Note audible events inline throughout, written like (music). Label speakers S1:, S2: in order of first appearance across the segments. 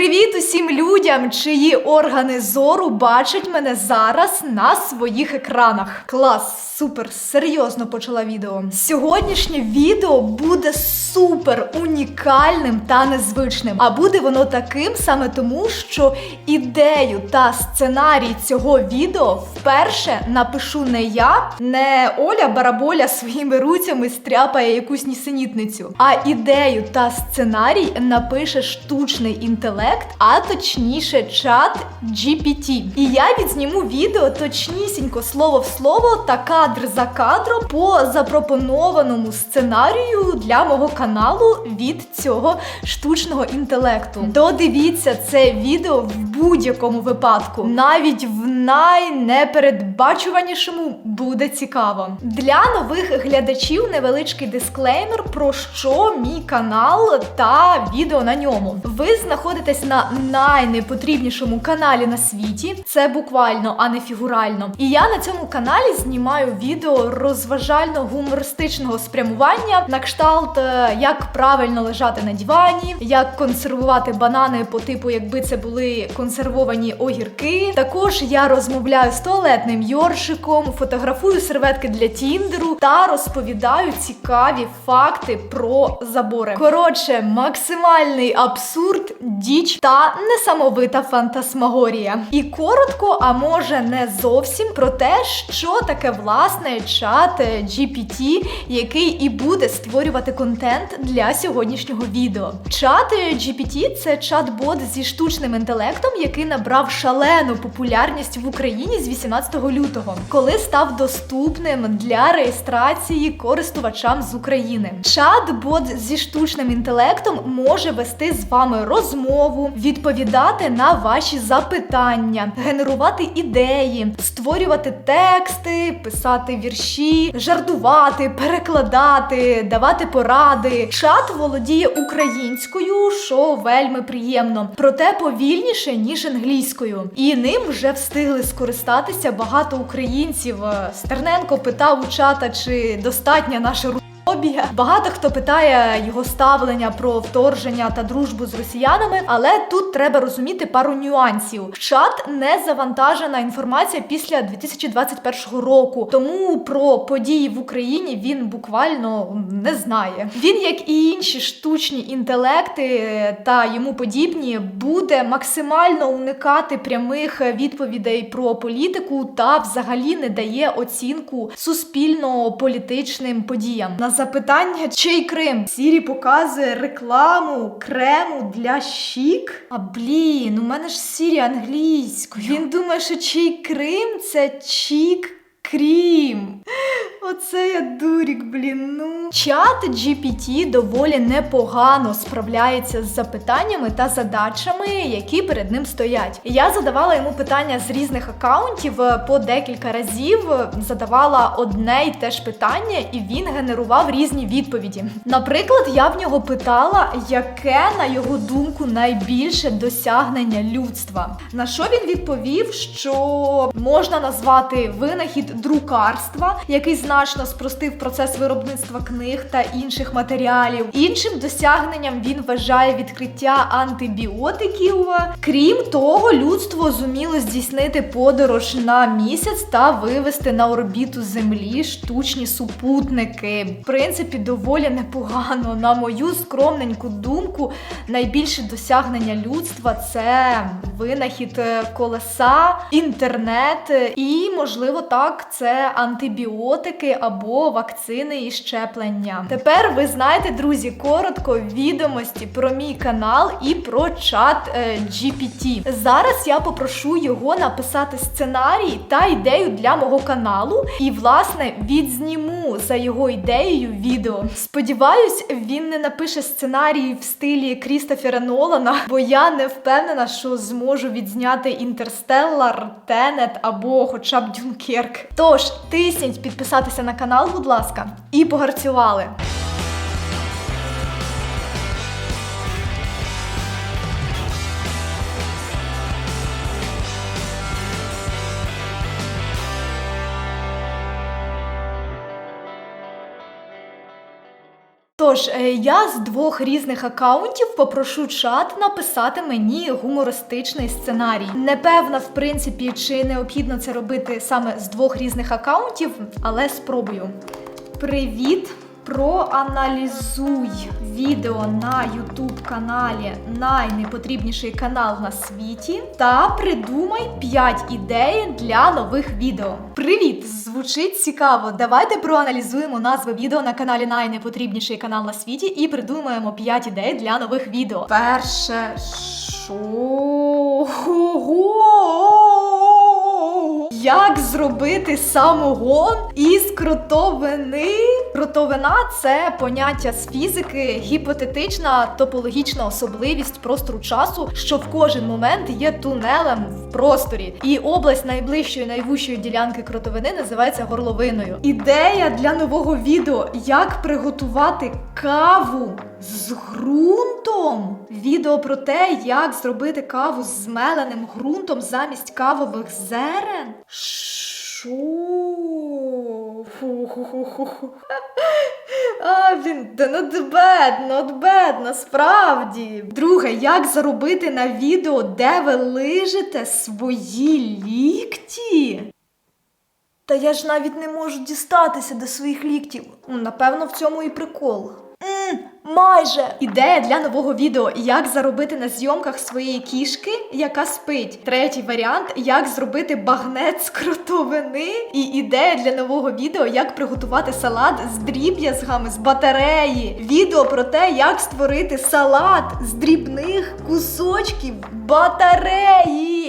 S1: Привіт усім людям, чиї органи зору бачать мене зараз на своїх екранах. Клас, супер, серйозно почала відео. Сьогоднішнє відео буде супер унікальним та незвичним. А буде воно таким саме тому, що ідею та сценарій цього відео вперше напишу не я, не Оля Бараболя своїми руцями стряпає якусь нісенітницю, а ідею та сценарій напише штучний інтелект, а точніше чат GPT. І я відзніму відео точнісінько слово в слово та кадр за кадром по запропонованому сценарію для мого каналу від цього штучного інтелекту. Додивіться це відео в будь-якому випадку, навіть в найнепередбачуванішому буде цікаво. Для нових глядачів невеличкий дисклеймер про що мій канал та відео на ньому. Ви знаходитесь на найнепотрібнішому каналі на світі. Це буквально, а не фігурально. І я на цьому каналі знімаю відео розважально-гумористичного спрямування на кшталт, е, як правильно лежати на дивані, як консервувати банани по типу, якби це були консервовані огірки. Також я розмовляю з туалетним йоршиком, фотографую серветки для тіндеру та розповідаю цікаві факти про забори. Коротше, максимальний абсурд, діч та несамовита фантасмагорія. І коротко, а може не зовсім про те, що таке власне чат GPT, який і буде створювати контент для сьогоднішнього відео. Чат GPT – це чат-бот зі штучним інтелектом, який набрав шалену популярність в Україні з 18 лютого, коли став доступним для реєстрації користувачам з України. Чат-бот зі штучним інтелектом може вести з вами розмову, відповідати на ваші запитання, генерувати ідеї, створювати тексти, писати вірші, жартувати, перекладати, давати поради. Чат володіє українською, що вельми приємно, проте повільніше ніж англійською. І ним вже встигли скористатися багато українців. Стерненко питав у чата, чи достатня наша Обія. Багато хто питає його ставлення про вторження та дружбу з росіянами, але тут треба розуміти пару нюансів. В чат не завантажена інформація після 2021 року, тому про події в Україні він буквально не знає. Він, як і інші штучні інтелекти та йому подібні, буде максимально уникати прямих відповідей про політику та взагалі не дає оцінку суспільно-політичним подіям. Запитання, чий Крим Сірі показує рекламу крему для щік. А блін, у мене ж Сірі англійською. Він думає, що чий Крим це чік. Крім. Оце я дурік, блін. Ну чат GPT доволі непогано справляється з запитаннями та задачами, які перед ним стоять. Я задавала йому питання з різних акаунтів е, по декілька разів. Задавала одне й те ж питання, і він генерував різні відповіді. Наприклад, я в нього питала, яке на його думку найбільше досягнення людства. На що він відповів, що можна назвати винахід друкарства, який значно спростив процес виробництва книг та інших матеріалів. Іншим досягненням він вважає відкриття антибіотиків. Крім того, людство зуміло здійснити подорож на місяць та вивести на орбіту Землі штучні супутники. В принципі, доволі непогано. На мою скромненьку думку, найбільше досягнення людства це винахід колеса, інтернет і, можливо, так це антибіотики або вакцини і щеплення. Тепер ви знаєте, друзі, коротко відомості про мій канал і про чат е, GPT. Зараз я попрошу його написати сценарій та ідею для мого каналу, і, власне, відзніму за його ідеєю відео. Сподіваюсь, він не напише сценарій в стилі Крістофера Нолана, бо я не впевнена, що зможу відзняти Інтерстеллар, Тенет або хоча б Дюнкерк. Тож, тисніть підписатися на канал, будь ласка, і погарцювали. Тож е, я з двох різних акаунтів попрошу чат написати мені гумористичний сценарій. Непевна, в принципі, чи необхідно це робити саме з двох різних акаунтів, але спробую. Привіт! Проаналізуй відео на YouTube каналі Найнепотрібніший канал на світі та придумай 5 ідей для нових відео. Привіт! Звучить цікаво. Давайте проаналізуємо назви відео на каналі Найнепотрібніший канал на світі і придумаємо 5 ідей для нових відео. Перше що? Як зробити самогон із кротовини? Кротовина це поняття з фізики, гіпотетична топологічна особливість простору часу, що в кожен момент є тунелем в просторі. І область найближчої найвущої ділянки кротовини називається горловиною. Ідея для нового відео: як приготувати каву з ґрунтом. Відео про те, як зробити каву з змеленим ґрунтом замість кавових зерен. Що? (laughs) А, блін, да not bad, not bad, насправді. Друге, як заробити на відео, де ви лижете свої лікті? Та я ж навіть не можу дістатися до своїх ліктів. Напевно, в цьому і прикол. М, майже ідея для нового відео: як заробити на зйомках своєї кішки, яка спить. Третій варіант як зробити багнет з кротовини. І ідея для нового відео, як приготувати салат з дріб'язгами з батареї. Відео про те, як створити салат з дрібних кусочків батареї.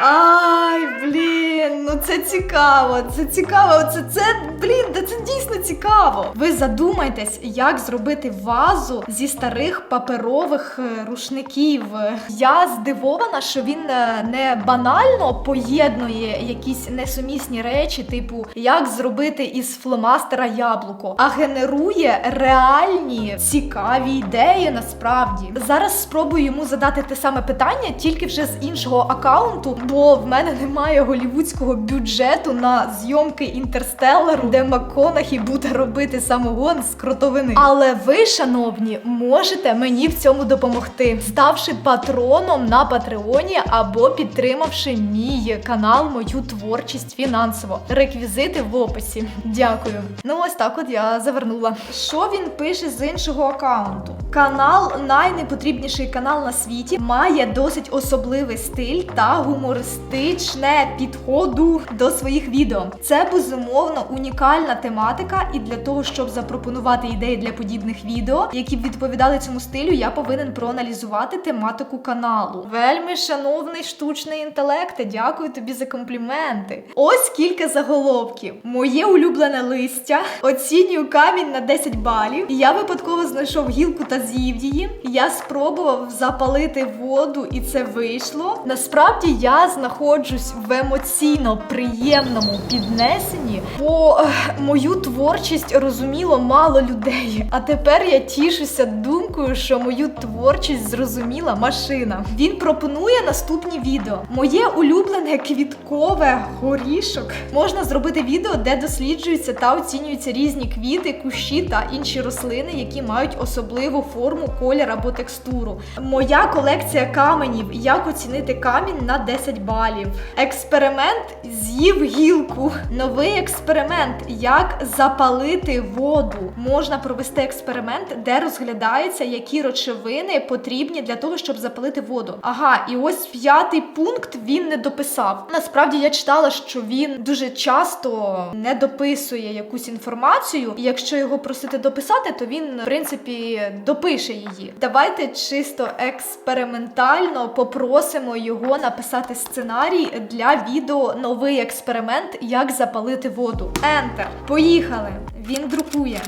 S1: Ай, блін, ну це цікаво, це цікаво. Це це блін, да це дійсно цікаво. Ви задумайтесь, як зробити вазу зі старих паперових е, рушників. Я здивована, що він е, не банально поєднує якісь несумісні речі, типу як зробити із фломастера яблуко, а генерує реальні цікаві ідеї насправді. Зараз спробую йому задати те саме питання, тільки вже з іншого акаунту, бо в мене немає голівудського бюджету на зйомки інтерстеллару, де МакКонахі буде робити самогон з кротовини. Але ви, шановні, можете мені в цьому допомогти, ставши патроном на Патреоні або підтримавши мій канал, мою творчість фінансово. Реквізити в описі. Дякую. Ну ось так от я завернула. Що він пише з іншого акаунту? Канал найнепотрібніший канал на світі має досить особливий стиль та гумористичне підходу до своїх відео. Це безумовно унікальна тематика, і для того, щоб запропонувати ідеї для подібних відео, які б відповідали цьому стилю, я повинен проаналізувати тематику каналу. Вельми шановний штучний інтелект, дякую тобі за компліменти. Ось кілька заголовків. Моє улюблене листя. Оцінюю камінь на 10 балів. Я випадково знайшов гілку та з'їв її. Я спробував запалити воду, і це вийшло. Насправді я знаходжусь в емоційно приємному піднесенні, бо ех, мою творчість розуміло мало людей. А тепер я тішуся думкою, що мою творчість зрозуміла машина. Він пропонує наступні відео. Моє улюблене квіткове горішок. Можна зробити відео, де досліджуються та оцінюються різні квіти, кущі та інші рослини, які мають особливу форму, колір або текстуру. Моя колекція каменів. Як оцінити камінь на 10 балів. Експеримент з'їв гілку. Новий експеримент. Як запалити воду. Можна провести експеримент, де розглядається, які речовини потрібні для того, щоб запалити воду. Ага, і ось п'ятий пункт він не дописав. Насправді я читала, що він дуже часто не дописує якусь інформацію, і якщо його просити дописати, то він в принципі допише її. Давайте чисто експериментально попросимо його написати сценарій для відео новий експеримент, як запалити воду. Enter. Поїхали. Він друкує.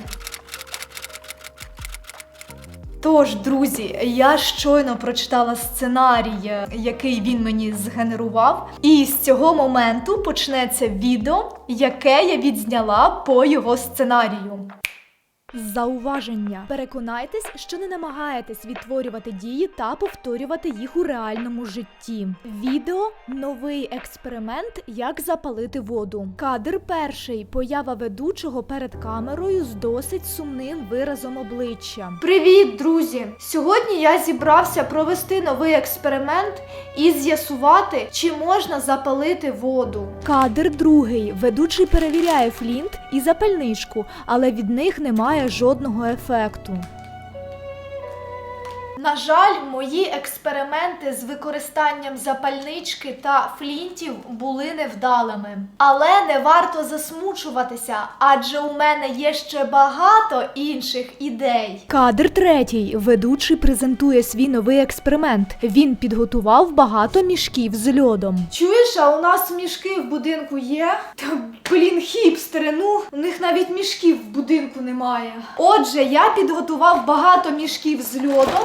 S1: Тож, друзі, я щойно прочитала сценарій, який він мені згенерував, і з цього моменту почнеться відео, яке я відзняла по його сценарію. Зауваження. Переконайтесь, що не намагаєтесь відтворювати дії та повторювати їх у реальному житті. Відео новий експеримент, як запалити воду. Кадр перший. Поява ведучого перед камерою з досить сумним виразом обличчя. Привіт, друзі! Сьогодні я зібрався провести новий експеримент і з'ясувати, чи можна запалити воду. Кадр другий. Ведучий перевіряє флінт і запальничку, але від них немає жодного ефекту. На жаль, мої експерименти з використанням запальнички та флінтів були невдалими. Але не варто засмучуватися, адже у мене є ще багато інших ідей. Кадр третій. Ведучий презентує свій новий експеримент. Він підготував багато мішків з льодом. Чуєш, а у нас мішки в будинку є? Та блін, хіпстери, ну у них навіть мішків в будинку немає. Отже, я підготував багато мішків з льодом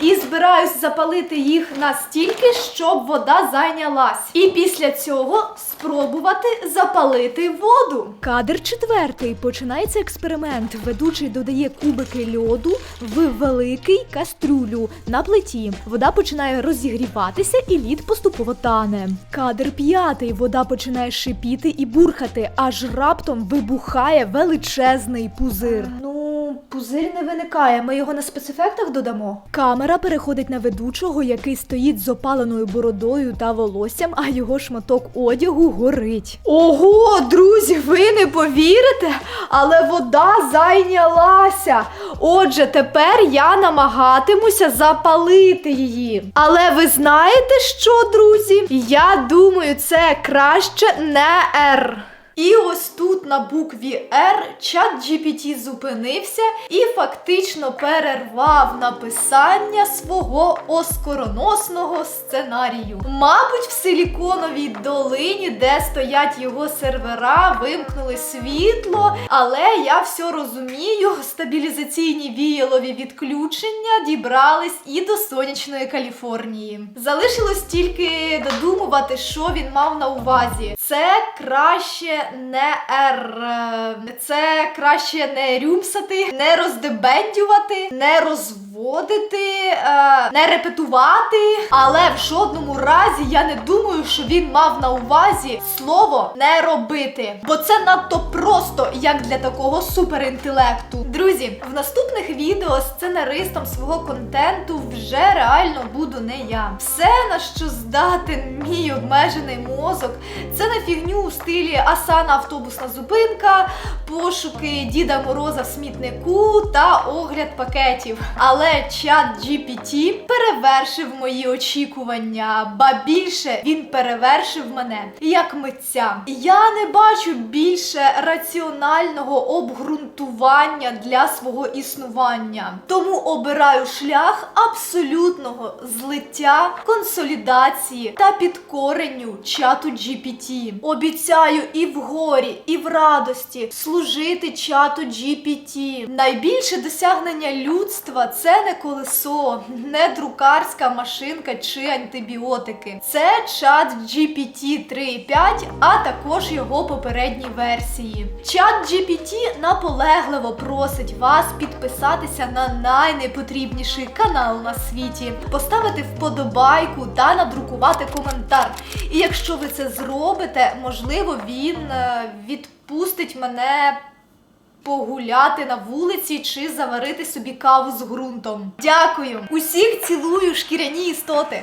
S1: і збираюсь запалити їх настільки, щоб вода зайнялась. І після цього спробувати запалити воду. Кадр четвертий. Починається експеримент. Ведучий додає кубики льоду в великий кастрюлю на плиті. Вода починає розігріватися і лід поступово тане. Кадр п'ятий. Вода починає шипіти і бурхати, аж раптом вибухає величезний пузир. Пузир не виникає. Ми його на спецефектах додамо. Камера переходить на ведучого, який стоїть з опаленою бородою та волоссям, а його шматок одягу горить. Ого, друзі, ви не повірите, але вода зайнялася. Отже, тепер я намагатимуся запалити її. Але ви знаєте що, друзі? Я думаю, це краще не R. І ось тут на букві R чат GPT зупинився і фактично перервав написання свого оскороносного сценарію. Мабуть, в силіконовій долині, де стоять його сервера, вимкнули світло, але я все розумію, стабілізаційні віялові відключення дібрались і до сонячної Каліфорнії. Залишилось тільки додумувати, що він мав на увазі. Це краще не ер, це краще не рюмсати, не роздебендювати, не розводити, е, не репетувати. Але в жодному разі я не думаю, що він мав на увазі слово не робити. Бо це надто просто, як для такого суперінтелекту. Друзі, в наступних відео сценаристом свого контенту вже реально буду не я. Все, на що здатен мій обмежений мозок, це на фігню у стилі Асана автобусна зупинка, пошуки Діда Мороза в смітнику та огляд пакетів. Але чат GPT перевершив мої очікування, ба більше він перевершив мене як митця. Я не бачу більше раціонального обґрунтування для свого існування. Тому обираю шлях абсолютного злиття, консолідації та підкоренню чату GPT. Обіцяю і в горі, і в радості служити чату GPT. Найбільше досягнення людства це не колесо, не друкарська машинка чи антибіотики. Це чат GPT 3.5, а також його попередні версії. Чат GPT наполегливо просить вас підписатися на найнепотрібніший канал на світі, поставити вподобайку та надрукувати коментар. І якщо ви це зробите, можливо, він е, відпустить мене. Погуляти на вулиці чи заварити собі каву з ґрунтом. Дякую! Усіх цілую шкіряні істоти!